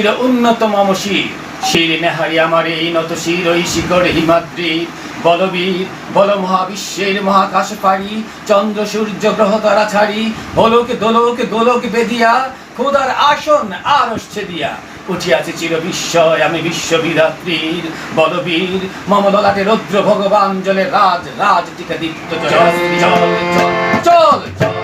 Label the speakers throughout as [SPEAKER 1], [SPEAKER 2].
[SPEAKER 1] চির উন্নত শির শির নেহারি আমার এই নত শির ঐ শিখর হিমাদ্রি বলবীর, বল মহাবিশ্বের মহাকাশ পারি চন্দ্র, সূর্য, গ্রহ তারা ছাড়ি। হলোকে দোলকে দোলক বেদিয়া। খোদার আসন আর দিয়া উঠিয়াছে চির বিস্ময়, আমি বিশ্ববিধাত্রীর। বলবীর মমদলাটে রৌদ্র ভগবান জলে রাজ রাজ টিকা দীপ্ত চল চল চল চল চল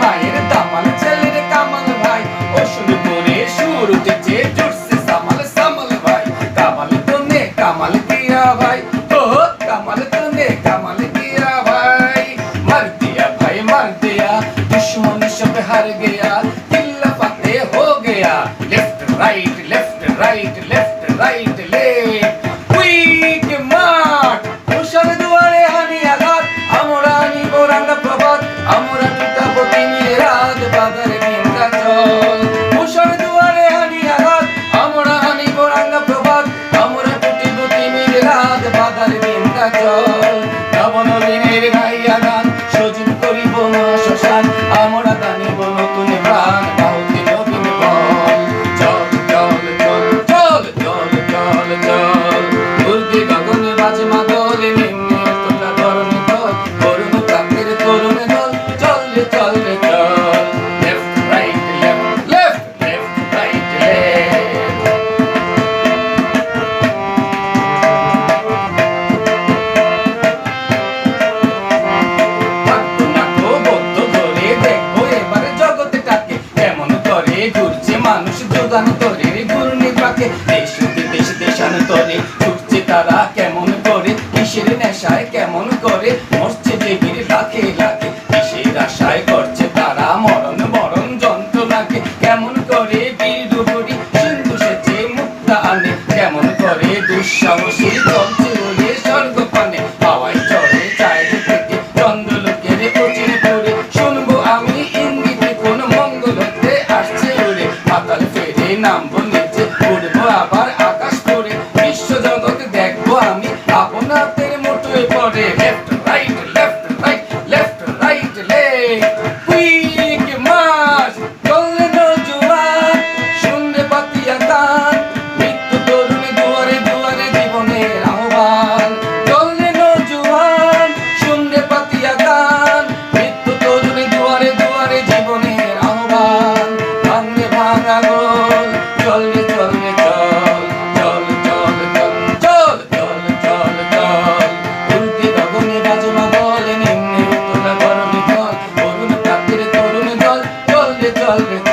[SPEAKER 1] মায়ের দামাল, ছেলের কামাল ভাই। ও শুরু করে সুর উঠেছে জুড়ছে সামাল সামাল ভাই। কামাল তো নে কামাল দিয়া ভাই, ও কামাল তো নে কামাল দিয়া ভাই। মার দিয়া ভাই, মার দিয়া, দুশ্মন সব হার গিয়া। নবনবীনের দেশান্তরে তারা কেমন করে কিসের নেশায় কেমন করে মরছে দেবীর রাখে রাখে Don't